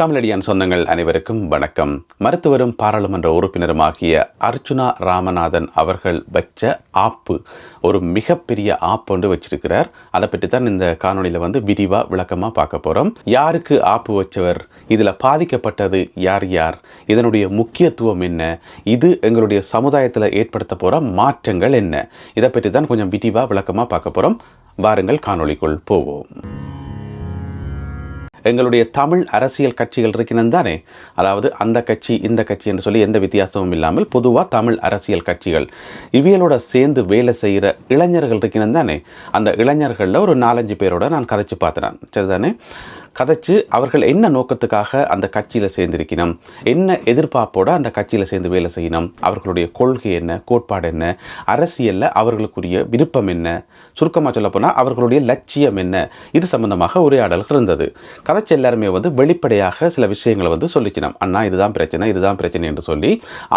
தமிழடியான் சொந்தங்கள் அனைவருக்கும் வணக்கம். மருத்துவரும் பாராளுமன்ற உறுப்பினருமாகிய அர்ச்சுனா ராமநாதன் அவர்கள் வச்ச ஆப்பு ஒரு மிகப்பெரிய ஆப் ஒன்று வச்சிருக்கிறார். அதை பற்றி தான் இந்த காணொளியில் வந்து விரிவாக விளக்கமாக பார்க்க போகிறோம் யாருக்கு ஆப்பு வச்சவர் இதில் பாதிக்கப்பட்டது யார் யார் இதனுடைய முக்கியத்துவம் என்ன இது எங்களுடைய சமுதாயத்தில் ஏற்படுத்த போகிற மாற்றங்கள் என்ன இதை பற்றி தான் கொஞ்சம் விரிவாக விளக்கமாக பார்க்க போகிறோம் வாருங்கள் காணொளிக்குள் போவோம். எங்களுடைய தமிழ் அரசியல் கட்சிகள் இருக்கின்றன தானே? அதாவது அந்த கட்சி இந்த கட்சி என்று சொல்லி எந்த வித்தியாசமும் இல்லாமல் பொதுவாக தமிழ் அரசியல் கட்சிகள். இவியலோட சேர்ந்து வேலை செய்கிற இளைஞர்கள் இருக்கின்றன தானே? அந்த இளைஞர்களில் ஒரு நாலஞ்சு பேரோட நான் கதைச்சு பார்த்தேன் சரிதானே? கதைச்சு அவர்கள் என்ன நோக்கத்துக்காக அந்த கட்சியில் சேர்ந்திருக்கணும் என்ன எதிர்பார்ப்போட அந்த கட்சியில் சேர்ந்து வேலை செய்யணும் அவர்களுடைய கொள்கை என்ன? கோட்பாடு என்ன? அரசியலில் அவர்களுக்குரிய விருப்பம் என்ன? சுருக்கமாக சொல்லப்போனால் அவர்களுடைய லட்சியம் என்ன? இது சம்பந்தமாக உரையாடல்கள் இருந்தது. கதைச்சு எல்லாருமே வந்து வெளிப்படையாக சில விஷயங்களை வந்து சொல்லிக்கணும் அண்ணா இதுதான் பிரச்சனை இதுதான் பிரச்சனை என்று சொல்லி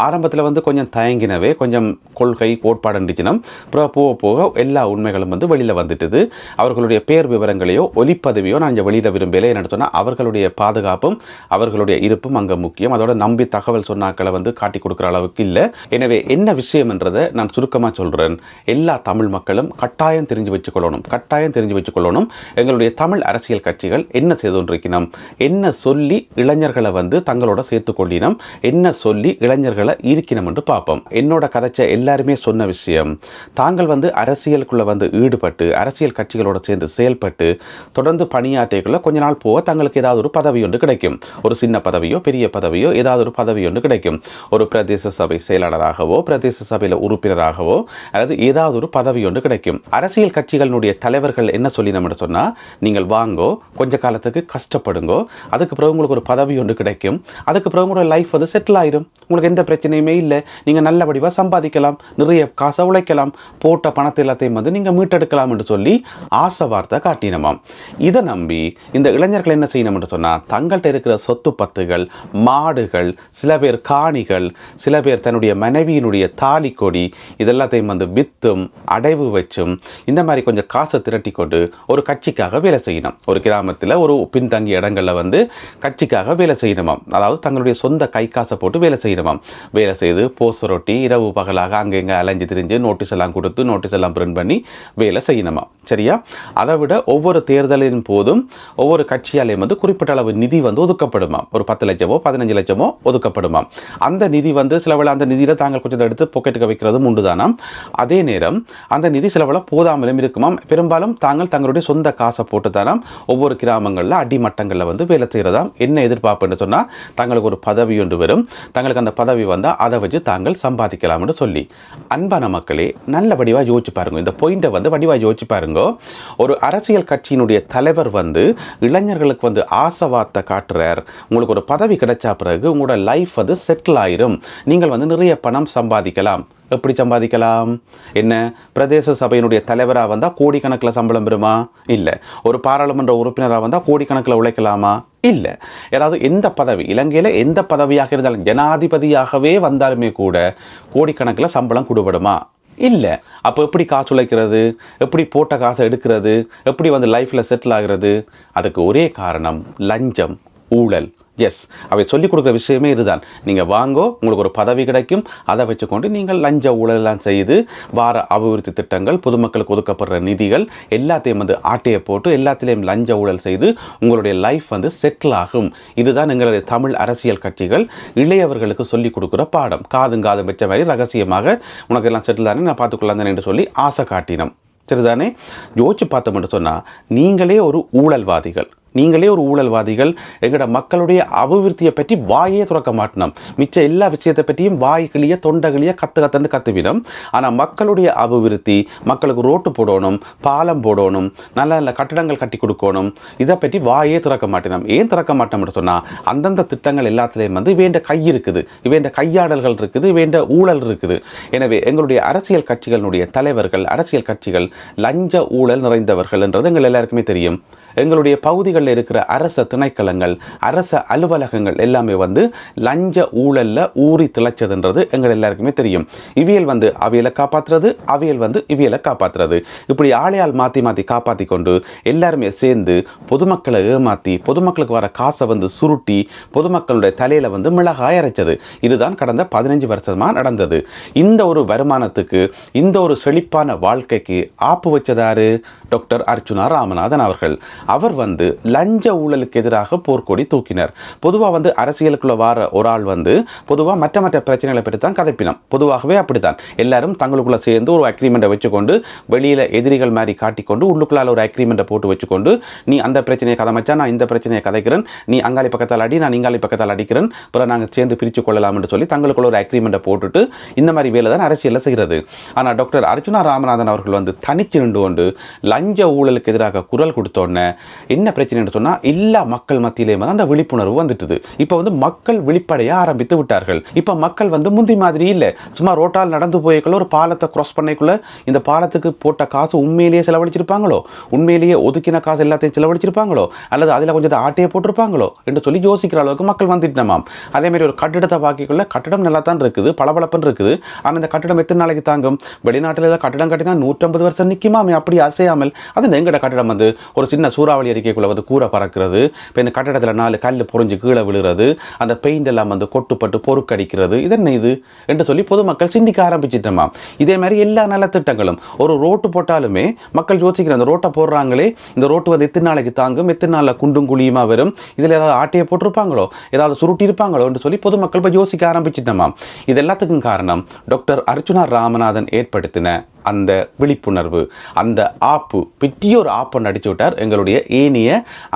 ஆரம்பத்தில் வந்து கொஞ்சம் தயங்கினவே கொஞ்சம் கொள்கை கோட்பாடு இருந்துச்சினம் அப்புறம் போக போக எல்லா உண்மைகளும் வந்து வெளியில் வந்துட்டுது. அவர்களுடைய பேர் விவரங்களையோ ஒலிப்பதவியோ நான் இங்கே வெளியிட விரும்பலை என்ன நடத்தினா அவர்களுடைய பாதுகாப்பும் அவர்களுடைய இருப்பும் அங்கே முக்கியம். அதோட நம்பி தகவல் சொன்னாக்களை வந்து காட்டி கொடுக்குற அளவுக்கு இல்லை. எனவே என்ன விஷயம்ன்றதை நான் சுருக்கமாக சொல்கிறேன் எல்லா தமிழ் மக்களும் கட்டாயம் தெரிஞ்சு வச்சுக்கொள்ளணும். கட்டாயம் தெரிஞ்சு வச்சுக்கொள்ளணும். எங்களுடைய தமிழ் அரசியல் கட்சிகள் என்ன செய்து கொண்டிருக்கணும் என்ன சொல்லி இளைஞர்களை வந்து தங்களோட சேர்த்து கொள்ளினம்? என்ன சொல்லி இளைஞர்களை ஈர்க்கணும் என்று பார்ப்போம். என்னோட கதைச்ச எல்லாருமே சொன்ன விஷயம் தாங்கள் வந்து அரசியலுக்குள்ளே வந்து ஈடுபட்டு அரசியல் கட்சிகளோட சேர்ந்து செயல்பட்டு தொடர்ந்து பணியாற்றிக்குள்ள கொஞ்ச நாள் போக தங்களுக்கு ஏதாவது ஒரு பதவி ஒன்று கிடைக்கும். ஒரு சின்ன பதவியோ பெரிய பதவியோ ஏதாவது ஒரு பதவி ஒன்று கிடைக்கும். ஒரு பிரதேச சபை செயலாளராகவோ பிரதேச சபையில் உறுப்பினராகவோ அல்லது ஏதாவது ஒரு பதவி ஒன்று கிடைக்கும். அரசியல் கட்சிகளினுடைய தலைவர்கள் என்ன சொல்லி நம்ம சொன்னால் நீங்கள் வாங்கோ கொஞ்ச காலத்துக்கு கஷ்டப்படுங்கோ அதுக்கு பிறகு உங்களுக்கு ஒரு பதவி ஒன்று கிடைக்கும். அதுக்கு பிறகு உங்களோட லைஃப் வந்து செட்டில் ஆயிரும். உங்களுக்கு எந்த பிரச்சனையுமே இல்லை. நீங்கள் நல்லபடியாக சம்பாதிக்கலாம். நிறைய காசை உழைக்கலாம். போட்ட பணத்தை எல்லாத்தையும் வந்து நீங்கள் மீட்டெடுக்கலாம் என்று சொல்லி ஆசை வார்த்தை காட்டினமாம். இதை நம்பி இந்த இளைஞர்கள் என்ன செய்யணும் என்று சொன்னால் தங்கள்கிட்ட இருக்கிற சொத்து பத்துகள் மாடுகள் சில பேர் காணிகள் சில பேர் தன்னுடைய மனைவியினுடைய தாலி கொடி இதெல்லாத்தையும் வந்து வித்தும் அடைவு வச்சும் இந்த மாதிரி கொஞ்சம் காசை திரட்டி கொண்டு ஒரு கட்சிக்காக வேலை செய்யணும். ஒரு கிராமத்தில் ஒரு பின்தங்கிய இடங்களில் வந்து கட்சிக்காக வேலை செய்யணுமாம். அதாவது தங்களுடைய சொந்த கை காசை போட்டு வேலை செய்யணுமாம். வேலை செய்து போஸ்டர் ஒட்டி இரவு பகலாக அங்கே இங்கே அலைஞ்சு திரிஞ்சு நோட்டீஸ் எல்லாம் கொடுத்து நோட்டீஸ் எல்லாம் பிரிண்ட் பண்ணி வேலை செய்யணுமா சரியா? அதை விட ஒவ்வொரு தேர்தலின் போதும் ஒவ்வொரு கட்சியாலேயும் வந்து குறிப்பிட்ட அளவு நிதி வந்து ஒதுக்கப்படுமாம் ஒரு பத்து லட்சமோ பதினஞ்சு லட்சமோ ஒதுக்கப்படுமாம் அந்த நிதி வந்து சிலவேளை அந்த நிதியில் தாங்கள் கொஞ்சம் எடுத்து பாக்கெட்டுக்கு வைக்கிறதும் உண்டு தானாம் அதே நேரம் அந்த நிதி சிலவேளை போதாமலும் இருக்குமாம் பெரும்பாலும் தாங்கள் தங்களுடைய சொந்த காசை போட்டு தானாம் ஒவ்வொரு கிராமங்களில் அடிமட்டங்களில் வந்து வேலை செய்கிறதாம் என்ன எதிர்பார்ப்புன்னு சொன்னால் தங்களுக்கு ஒரு பதவி ஒன்று வரும். தங்களுக்கு அந்த பதவி வந்தால் அதை வச்சு தாங்கள் சம்பாதிக்கலாம்னு சொல்லி. அன்பான மக்களே நல்ல வடிவாக யோசிச்சு பாருங்க. இந்த பாயிண்டை வந்து வடிவாக யோசிச்சு பாருங்க. ஒரு அரசியல் கட்சியினுடைய தலைவர் வந்து இளைஞர்களுக்கு வந்து ஆசை வார்த்தை காட்டுறார். உங்களுக்கு ஒரு பதவி கிடைச்சா பிறகு உங்களோட லைஃப் வந்து செட்டில் ஆயிரும். நீங்கள் வந்து நிறைய பணம் சம்பாதிக்கலாம். எப்படி சம்பாதிக்கலாம்? என்ன? பிரதேச சபையினுடைய தலைவராக வந்தால் கோடிக்கணக்கில் சம்பளம் பெறுமா? இல்லை. ஒரு பாராளுமன்ற உறுப்பினராக வந்தால் கோடிக்கணக்கில் உழைக்கலாமா? இல்லை. ஏதாவது எந்த பதவி இலங்கையில் எந்த பதவியாக இருந்தாலும் ஜனாதிபதியாகவே வந்தாலுமே கூட கோடிக்கணக்கில் சம்பளம் கொடுபடுமா? இல்லை. அப்போ எப்படி காசு உழைக்கிறது? எப்படி போட்ட காசை எடுக்கிறது? எப்படி வந்து லைஃப்பில் செட்டில் ஆகிறது? அதுக்கு ஒரே காரணம் லஞ்சம் ஊழல். எஸ் அவை சொல்லிக் கொடுக்குற விஷயமே இதுதான். நீங்கள் வாங்கோ உங்களுக்கு ஒரு பதவி கிடைக்கும். அதை வச்சுக்கொண்டு நீங்கள் லஞ்ச ஊழலாம் செய்து வார அபிவிருத்தி திட்டங்கள் பொதுமக்களுக்கு ஒதுக்கப்படுற நிதிகள் எல்லாத்தையும் வந்து ஆட்டையை போட்டு எல்லாத்திலையும் லஞ்ச ஊழல் செய்து உங்களுடைய லைஃப் வந்து செட்டில் ஆகும். இதுதான் எங்களுடைய தமிழ் அரசியல் கட்சிகள். இளையவர்களுக்கு சொல்லிக் கொடுக்குற பாடம். காதும் காதும் வச்ச மாதிரி ரகசியமாக உனக்கு எல்லாம் செட்டில் தானே நான் பார்த்துக்கொள்ளலாம் என்று சொல்லி ஆசை காட்டினோம். சரிதானே? யோசிச்சு பார்த்தோம்னு சொன்னால் நீங்களே ஒரு ஊழல்வாதிகள். நீங்களே ஒரு ஊழல்வாதிகள் எங்களோட மக்களுடைய அபிவிருத்தியை பற்றி வாயே துறக்க மாட்டினோம் மிச்ச எல்லா விஷயத்தை பற்றியும் வாய் கிளிய தொண்டை கிளிய கத்து கத்துன்னு கத்துவிடும். ஆனால் மக்களுடைய அபிவிருத்தி மக்களுக்கு ரோட்டு போடணும் பாலம் போடணும் நல்ல நல்ல கட்டிடங்கள் கட்டி கொடுக்கணும் இதை பற்றி வாயே திறக்க மாட்டினோம் ஏன் திறக்க மாட்டோம்னு சொன்னால் அந்தந்த திட்டங்கள் எல்லாத்துலேயும் வந்து வேண்ட கை இருக்குது வேண்ட கையாடல்கள் இருக்குது வேண்ட ஊழல் இருக்குது. எனவே எங்களுடைய அரசியல் கட்சிகளுடைய தலைவர்கள் அரசியல் கட்சிகள் லஞ்ச ஊழல் நிறைந்தவர்கள் என்றது எங்கள் எல்லாருக்குமே தெரியும். எங்களுடைய பகுதிகளில் இருக்கிற அரச திணைக்களங்கள் அரச அலுவலகங்கள் எல்லாமே வந்து லஞ்ச ஊழலில் ஊறி திளைச்சதுன்றது எங்கள் எல்லாருக்குமே தெரியும். இவியல் வந்து அவியலை காப்பாற்றுறது அவியல் வந்து இவியலை காப்பாற்றுறது இப்படி ஆளையால் மாற்றி மாற்றி காப்பாற்றி கொண்டு எல்லாருமே சேர்ந்து பொதுமக்களை ஏமாற்றி பொதுமக்களுக்கு வர காசை வந்து சுருட்டி பொதுமக்களுடைய தலையில் வந்து மிளகாய் அரைச்சது. இதுதான் கடந்த பதினஞ்சு வருஷமாக நடந்தது. இந்த ஒரு வருமானத்துக்கு இந்த ஒரு செழிப்பான வாழ்க்கைக்கு ஆப்பு வச்சதாரு டாக்டர் அர்ச்சுனா ராமநாதன் அவர்கள். அவர் வந்து லஞ்ச ஊழலுக்கு எதிராக போர்க்கொடி தூக்கினர். பொதுவாக வந்து அரசியலுக்குள்ள வார ஒரு ஆள் வந்து பொதுவாக மற்ற மற்ற பிரச்சனைகளை பற்றி தான் கதைப்பினம் பொதுவாகவே அப்படித்தான். எல்லாரும் தங்களுக்குள்ள சேர்ந்து ஒரு அக்ரிமெண்ட்டை வச்சுக்கொண்டு வெளியில் எதிரிகள் மாதிரி காட்டிக்கொண்டு உள்ளுக்குள்ளால் ஒரு அக்ரிமெண்ட்டை போட்டு வச்சுக்கொண்டு நீ அந்த பிரச்சனையை கதமைச்சா நான் இந்த பிரச்சனையை கதைக்கிறேன். நீ அங்காளி பக்கத்தால் அடி நான் இங்காளி பக்கத்தால் அடிக்கிறேன். அப்புறம் நாங்கள் சேர்ந்து பிரித்து கொள்ளலாம் என்று சொல்லி தங்களுக்குள்ள ஒரு அக்ரிமெண்ட்டை போட்டுட்டு இந்த மாதிரி வேலை தான் அரசியலில் செய்கிறது ஆனால் டாக்டர் அர்ஜுனா ராமநாதன் அவர்கள் வந்து தனிச்சு நின்று கொண்டு லஞ்ச ஊழலுக்கு எதிராக குரல் கொடுத்தோன்னே என்ன பிரச்சனைன்னு சொன்னால் எல்லா மக்கள் மத்தியிலேயும் வந்து அந்த விழிப்புணர்வு வந்துட்டுது. இப்போ வந்து மக்கள் விழிப்படைய ஆரம்பித்து விட்டார்கள். இப்போ மக்கள் வந்து முந்தி மாதிரி இல்லை. சும்மா ரோட்டால் நடந்து போய்க்குள்ள ஒரு பாலத்தை கிராஸ் பண்ணிக்குள்ள இந்த பாலத்துக்கு போட்ட காசு உண்மையிலேயே செலவழிச்சிருப்பாங்களோ? உண்மையிலேயே ஒதுக்கின காசு எல்லாத்தையும் செலவழிச்சிருப்பாங்களோ? அல்லது அதில் கொஞ்சம் ஆட்டையை போட்டிருப்பாங்களோ? என்று சொல்லி யோசிக்கிற அளவுக்கு மக்கள் வந்துட்டோமாம் அதே மாதிரி ஒரு கட்டிடத்தை பார்க்கக்குள்ள கட்டடம் நல்லா தான் இருக்குது. பளபளப்புன்னு இருக்குது. ஆனால் இந்த கட்டடம் எத்தனை நாளைக்கு தாங்கும்? வெளிநாட்டில் ஏதாவது கட்டடம் கட்டினா நூற்றம்பது வருஷம் நிற்குமாமே அப்படி அசையாமல். அது எங்கட கட்டடம் வந்து ஒரு சின்ன சூறாவளி அறிக்கைக்குள்ளே வந்து கூரை பறக்கிறது. இப்போ இந்த கட்டடத்தில் நாலு கல் புரிஞ்சு கீழே விழுகிறது. அந்த பெயிண்ட் எல்லாம் வந்து கொட்டுப்பட்டு பொறுக்கடிக்கிறது. இது என்ன இது? என்று சொல்லி பொதுமக்கள் சிந்திக்க ஆரம்பிச்சிட்டோமா? இதே மாதிரி எல்லா நலத்திட்டங்களும். ஒரு ரோட்டு போட்டாலுமே மக்கள் யோசிக்கிற அந்த ரோட்டை போடுறாங்களே இந்த ரோட்டு வந்து எத்தனை நாளைக்கு தாங்கும் எத்தனை நாளில் குண்டும் குழியுமா வரும் இதில் ஏதாவது ஆட்டையை போட்டிருப்பாங்களோ ஏதாவது சுருட்டி இருப்பாங்களோ என்று சொல்லி பொதுமக்கள் இப்போ யோசிக்க ஆரம்பிச்சிட்டோமா? இது எல்லாத்துக்கும் காரணம் டாக்டர் அர்ச்சுனா ராமநாதன் ஏற்படுத்தின அந்த விழிப்புணர்வு அந்த ஆப்பு பெட்டியோர் ஆப்பை நடிச்சு விட்டார் எங்களுடைய ஏனைய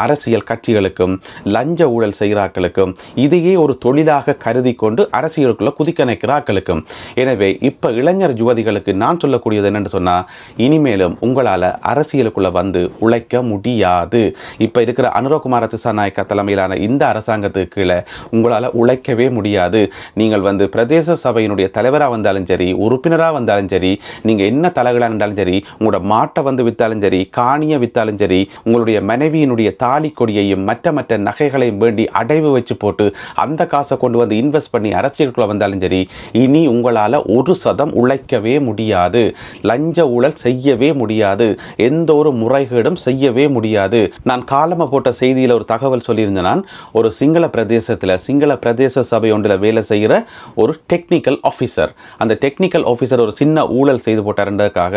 அரசியல் கட்சிகளுக்கும் லஞ்ச ஊழல் செய்கிறாக்களுக்கும் இதையே ஒரு தொழிலாக கருதி கொண்டு அரசியலுக்குள்ளே குதிக்க நிற்கிறாக்களுக்கும் எனவே இப்போ இளைஞர் யுவதிகளுக்கு நான் சொல்லக்கூடியது என்னென்னு சொன்னால் இனிமேலும் உங்களால் அரசியலுக்குள்ளே வந்து உழைக்க முடியாது. இப்போ இருக்கிற அனுரகுமார திசாநாயக்கா தலைமையிலான இந்த அரசாங்கத்துக்கு கீழே உங்களால் உழைக்கவே முடியாது. நீங்கள் வந்து பிரதேச சபையினுடைய தலைவராக வந்தாலும் சரி உறுப்பினராக வந்தாலும் சரி நீங்கள் என்ன தலைகளாக இருந்தாலும் சரி உங்களோட மாட்டை வந்து வித்தாலும் சரி காணியை வித்தாலும் சரி உங்களுடைய மனைவியினுடைய தாலி கொடியையும் மற்ற மற்ற நகைகளையும் வேண்டி அடைவு வச்சு போட்டு அந்த காசை கொண்டு வந்து இன்வெஸ்ட் பண்ணி அரசியலுக்குள்ள வந்தாலும் சரி இனி உங்களால் ஒரு சதம் உழைக்கவே முடியாது. லஞ்ச ஊழல் செய்யவே முடியாது. எந்த ஒரு முறைகேடும் செய்யவே முடியாது. நான் காலமாக போட்ட செய்தியில் ஒரு தகவல் சொல்லியிருந்தேன் நான். ஒரு சிங்கள பிரதேசத்தில் சிங்கள பிரதேச சபை ஒன்றில் வேலை செய்கிற ஒரு டெக்னிக்கல் ஆஃபீஸர் அந்த டெக்னிக்கல் ஆஃபீஸர் ஒரு சின்ன ஊழல் செய்து போட்டாருன்றதுக்காக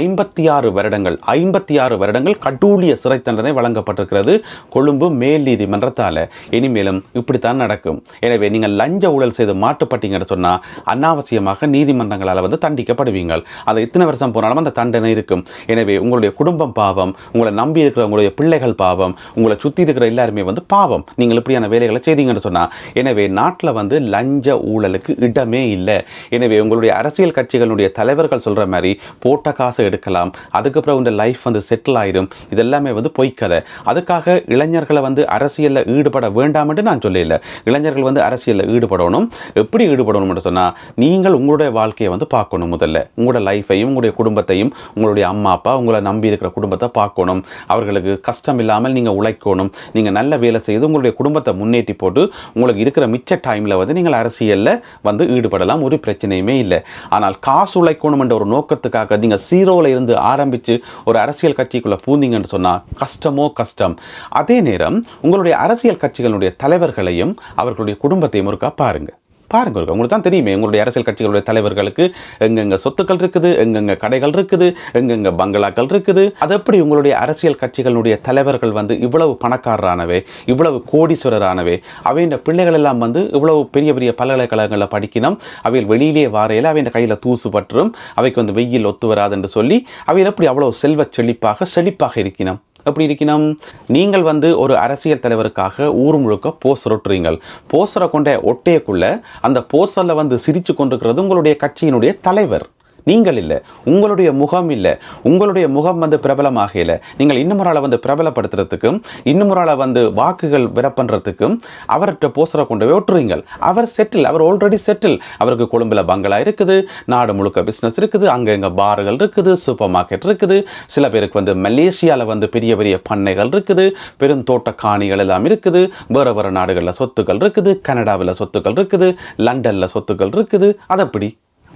ஐம்பத்தி ஆறு வருடங்கள் ஐம்பத்தி ஆறு வருடங்கள் கடூழிய சிறை தண்டனை வழங்கப்பட்டிருக்கிறது கொழும்பு மேல் நீதிமன்றத்தால். இனிமேலும் இப்படித்தான் நடக்கும். எனவே நீங்கள் லஞ்ச ஊழல் செய்து மாட்டுப்பட்டீங்கன்னு சொன்னால் அனாவசியமாக நீதிமன்றங்களால் வந்து தண்டிக்கப்படுவீங்கள். அது இத்தனை வருஷம் போனாலும் அந்த தண்டனை இருக்கும். எனவே உங்களுடைய குடும்பம் பாவம் உங்களை நம்பி இருக்கிற உங்களுடைய பிள்ளைகள் பாவம் உங்களை சுற்றி இருக்கிற எல்லாருமே வந்து பாவம். நீங்கள் இப்படியான வேலைகளை செய்தீங்கன்னு சொன்னால் எனவே நாட்டில் வந்து லஞ்ச ஊழலுக்கு இடமே இல்லை. எனவே உங்களுடைய அரசியல் கட்சிகளுடைய தலைவர்கள் சொல்கிற மாதிரி மாதிரி போட்ட காசை எடுக்கலாம். அதுக்கப்புறம் உங்கள் லைஃப் வந்து செட்டில் ஆயிடும் இதெல்லாமே வந்து பொய்க்கதை அதுக்காக இளைஞர்களை வந்து அரசியலில் ஈடுபட வேண்டாம்னு நான் சொல்லல. இளைஞர்கள் வந்து அரசியலில் ஈடுபடணும். எப்படி ஈடுபடணும்னு சொன்னால் நீங்கள் உங்களுடைய வாழ்க்கையை வந்து பார்க்கணும் முதல்ல. உங்களோட லைஃப்பையும் உங்களுடைய குடும்பத்தையும் உங்களுடைய அம்மா அப்பா உங்களை நம்பி இருக்கிற குடும்பத்தை பார்க்கணும். அவர்களுக்கு கஷ்டம் இல்லாமல் நீங்கள் உழைக்கணும். நீங்கள் நல்ல வேலை செய்து உங்களுடைய குடும்பத்தை முன்னேற்றி போட்டு உங்களுக்கு இருக்கிற மிச்ச டைமில் வந்து நீங்கள் அரசியலில் வந்து ஈடுபடலாம். ஒரு பிரச்சனையுமே இல்லை. ஆனால் காசு உழைக்கணும் என்ற ஒரு நோக்கத்துக்காக நீங்கள் சீரோவில் இருந்து ஆரம்பித்து ஒரு அரசியல் கட்சிக்குள்ளே பூந்தீங்கன்னு சொன்னால் கஷ்டமோ கஷ்டம். அதே நேரம் உங்களுடைய அரசியல் கட்சிகளுடைய தலைவர்களையும் அவர்களுடைய குடும்பத்தையும் ஒருக்கா பாருங்கள் பாருங்கள் உங்களுக்கு தான் தெரியுமே உங்களுடைய அரசியல் கட்சிகளுடைய தலைவர்களுக்கு எங்கெங்க சொத்துக்கள் இருக்குது எங்கெங்க கடைகள் இருக்குது எங்கெங்க பங்களாக்கள் இருக்குது. அது எப்படி உங்களுடைய அரசியல் கட்சிகளுடைய தலைவர்கள் வந்து இவ்வளவு பணக்காரரானவே இவ்வளவு கோடீஸ்வரரானவே அவையின் பிள்ளைகள் எல்லாம் வந்து இவ்வளவு பெரிய பெரிய பல்கலைக்கழகங்களில் படிக்கணும் அவையில் வெளியிலே வாரையில் அவையின் கையில் தூசு பற்றும் அவைக்கு வந்து வெயில் ஒத்து வராதுன்னு சொல்லி அவையில் எப்படி அவ்வளோ செல்வச் செழிப்பாக செழிப்பாக இருக்கணும் எப்படி இருக்கணும் நீங்கள் வந்து ஒரு அரசியல் தலைவருக்காக ஊர் முழுக்க போஸ்டர் ஒட்டுறீங்கள் போஸ்டரை கொண்ட ஒட்டையக்குள்ள அந்த போஸ்டரில் வந்து சிரித்து கொண்டிருக்கிறது உங்களுடைய கட்சியினுடைய தலைவர். நீங்கள் இல்லை. உங்களுடைய முகம் இல்லை. உங்களுடைய முகம் வந்து பிரபலமாக இல்லை. நீங்கள் இன்னும் ஒரு ஆளை வந்து பிரபலப்படுத்துறதுக்கும் இன்னும் ஒரு ஆளை வந்து வாக்குகள் விர பண்ணுறதுக்கும் அவர்கிட்ட போஸ்டரை கொண்டு போய் விட்டுறீங்க அவர் செட்டில் அவர் ஆல்ரெடி செட்டில் அவருக்கு கொழும்பில் பங்களா இருக்குது நாடு முழுக்க பிஸ்னஸ் இருக்குது அங்கே இங்கே பார்கள் இருக்குது சூப்பர் மார்க்கெட் இருக்குது. சில பேருக்கு வந்து மலேசியாவில் வந்து பெரிய பெரிய பண்ணைகள் இருக்குது பெருந்தோட்ட காணிகள் எல்லாம் இருக்குது. வேறு வேறு நாடுகளில் சொத்துக்கள் இருக்குது கனடாவில் சொத்துக்கள் இருக்குது லண்டனில் சொத்துக்கள் இருக்குது. அதப்படி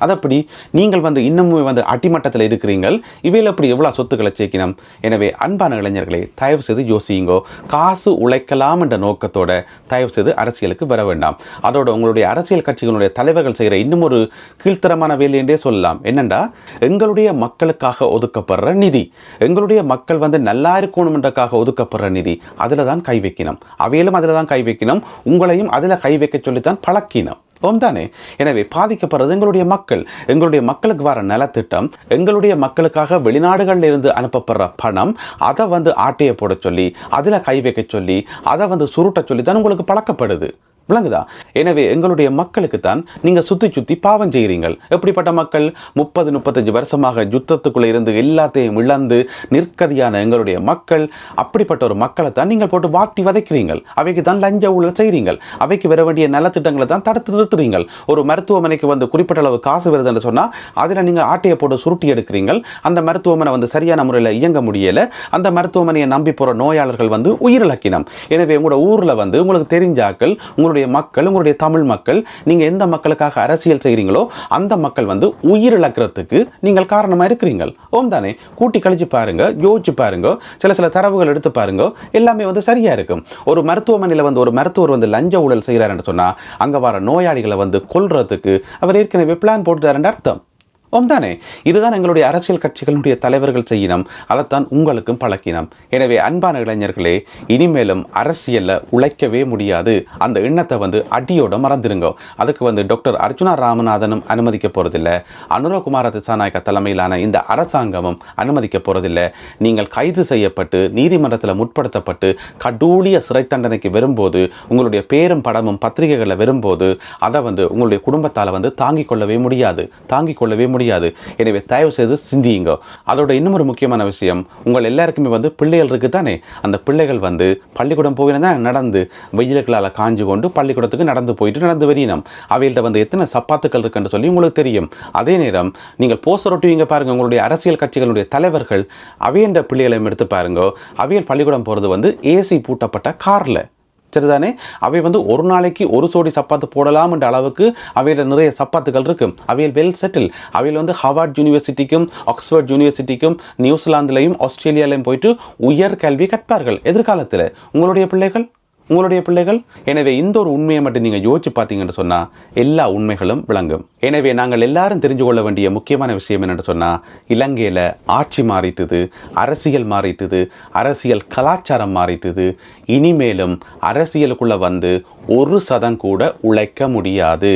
அதப்படி நீங்கள் வந்து இன்னமும் வந்து அடிமட்டத்தில் இருக்கிறீங்கள். இவையில் அப்படி எவ்வளோ சொத்துக்களை சேர்க்கணும்? எனவே அன்பான இளைஞர்களை தயவு செய்து யோசியுங்கோ. காசு உழைக்கலாம் என்ற நோக்கத்தோட தயவு செய்து அரசியலுக்கு வர வேண்டாம். அதோட உங்களுடைய அரசியல் கட்சிகளுடைய தலைவர்கள் செய்கிற இன்னும் ஒரு கீழ்த்தரமான வேலை என்றே சொல்லலாம். என்னண்டா? எங்களுடைய மக்களுக்காக ஒதுக்கப்படுற நிதி. எங்களுடைய மக்கள் வந்து நல்லா இருக்கணுமென்றக்காக ஒதுக்கப்படுற நிதி. அதில் தான் கை வைக்கணும். அவையிலும் அதில் தான் கை வைக்கணும். உங்களையும் அதில் கை வைக்க சொல்லித்தான் பழக்கினோம். ஓம் தானே? எனவே பாதிக்கப்படுறது எங்களுடைய மக்கள். எங்களுடைய மக்களுக்கு வர நலத்திட்டம் எங்களுடைய மக்களுக்காக வெளிநாடுகளில் இருந்து அனுப்பப்படுற பணம் அதை வந்து ஆட்டையை போட சொல்லி அதில் கை வைக்க சொல்லி அதை வந்து சுருட்ட சொல்லி தான் உங்களுக்கு பழக்கப்படுது. விளங்குதா? எனவே எங்களுடைய மக்களுக்கு தான் நீங்கள் சுற்றி சுற்றி பாவம் செய்கிறீங்கள் எப்படிப்பட்ட மக்கள்? முப்பது முப்பத்தஞ்சு வருஷமாக யுத்தத்துக்குள்ளே இருந்து எல்லாத்தையும் இழந்து நிற்கதியான எங்களுடைய மக்கள் அப்படிப்பட்ட ஒரு மக்களை தான் நீங்கள் போட்டு வாட்டி வதைக்கிறீங்கள் அவைக்கு தான் லஞ்ச ஊழல் செய்கிறீங்கள் அவைக்கு வர வேண்டிய நலத்திட்டங்களை தான் தடுத்து நிறுத்துறீங்கள் ஒரு மருத்துவமனைக்கு வந்து குறிப்பிட்ட அளவு காசு வருதுன்னு சொன்னால் அதில் நீங்கள் ஆட்டையை போட்டு சுருட்டி எடுக்கிறீங்கள் அந்த மருத்துவமனை வந்து சரியான முறையில் இயங்க முடியலை. அந்த மருத்துவமனையை நம்பி போகிற நோயாளர்கள் வந்து உயிரிழக்கினம். எனவே உங்களோட ஊரில் வந்து உங்களுக்கு தெரிஞ்சாக்கள் உங்களுக்கு உங்களுடைய மக்கள் உங்களுடைய தமிழ் மக்கள் நீங்கள் எந்த மக்களுக்காக அரசியல் செய்கிறீங்களோ அந்த மக்கள் வந்து உயிரிழக்கிறதுக்கு நீங்கள் காரணமாக இருக்கிறீங்கள் ஓம் தானே. கூட்டி கழிச்சு பாருங்க யோசிச்சு பாருங்க சில சில தரவுகள் எடுத்து பாருங்க எல்லாமே வந்து சரியாக இருக்கும். ஒரு மருத்துவமனையில் வந்து ஒரு மருத்துவர் வந்து லஞ்ச ஊழல் செய்கிறாருன்னு சொன்னால் அங்கே வர நோயாளிகளை வந்து கொல்றதுக்கு அவர் ஏற்கனவே பிளான் போட்டுட்டாருன்னு அர்த்தம். ஓம் தானே இதுதான் எங்களுடைய அரசியல் கட்சிகளுடைய தலைவர்கள் செய்யணும் அதைத்தான் உங்களுக்கும் பழக்கினம். எனவே அன்பான இளைஞர்களே இனிமேலும் அரசியலில் உழைக்கவே முடியாது. அந்த எண்ணத்தை வந்து அடியோட மறந்துடுங்க அதுக்கு வந்து டாக்டர் அர்ஜுனா ராமநாதனும் அனுமதிக்க போகிறதில்ல அனுரகுமார திசாநாயக்க தலைமையிலான இந்த அரசாங்கமும் அனுமதிக்க போகிறதில்ல நீங்கள் கைது செய்யப்பட்டு நீதிமன்றத்தில் முற்படுத்தப்பட்டு கடூழிய சிறை தண்டனைக்கு வரும்போது உங்களுடைய பேரும் படமும் பத்திரிகைகளில் வரும்போது அதை வந்து உங்களுடைய குடும்பத்தால் வந்து தாங்கிக் கொள்ளவே முடியாது. தாங்கிக் கொள்ளவே முடியாது. முடியாது. எனவே தயவு செய்து சிந்தியுங்க அதோட இன்னும் ஒரு முக்கியமான விஷயம் உங்கள் எல்லாருக்குமே வந்து பிள்ளைகள் இருக்குது தானே அந்த பிள்ளைகள் வந்து பள்ளிக்கூடம் போகிறதா நடந்து வெயிலுக்களால் காஞ்சு கொண்டு பள்ளிக்கூடத்துக்கு நடந்து போயிட்டு நடந்து வரையினோம் அவையிட்ட வந்து எத்தனை சப்பாத்துக்கள் இருக்குன்னு சொல்லி உங்களுக்கு தெரியும். அதே நேரம் நீங்கள் போஸ்டர் ஒட்டுவீங்க பாருங்கள் உங்களுடைய அரசியல் கட்சிகளுடைய தலைவர்கள் அவையன்ற பிள்ளைகளையும் எடுத்து பாருங்க. அவையில் பள்ளிக்கூடம் போகிறது வந்து ஏசி பூட்டப்பட்ட காரில். சரிதானே? அவை வந்து ஒரு நாளைக்கு ஒரு சோடி சப்பாத்து போடலாம் என்ற அளவுக்கு அவையில் நிறைய சப்பாத்துகள் இருக்கு. அவையில் வெல் செட்டில் அவையில் வந்து ஹவார்ட் யூனிவர்சிட்டிக்கும் ஆக்ஸ்ஃபோர்ட் யூனிவர்சிட்டிக்கும் நியூசிலாந்துலையும் ஆஸ்திரேலியாலையும் போயிட்டு உயர் கல்வி கற்பார்கள் எதிர்காலத்தில். உங்களுடைய பிள்ளைகள்? உங்களுடைய பிள்ளைகள்? எனவே இந்த ஒரு உண்மையை மட்டும் நீங்கள் யோசிச்சு பார்த்தீங்கன்னு சொன்னால் எல்லா உண்மைகளும் விளங்கும். எனவே நாங்கள் எல்லாரும் தெரிஞ்சு கொள்ள வேண்டிய முக்கியமான விஷயம் என்னென்னு சொன்னால் இலங்கையில் ஆட்சி மாறிட்டுது அரசியல் மாறிட்டுது அரசியல் கலாச்சாரம் மாறிட்டுது. இனிமேலும் அரசியலுக்குள்ளே வந்து ஒரு சதம் கூட உழைக்க முடியாது.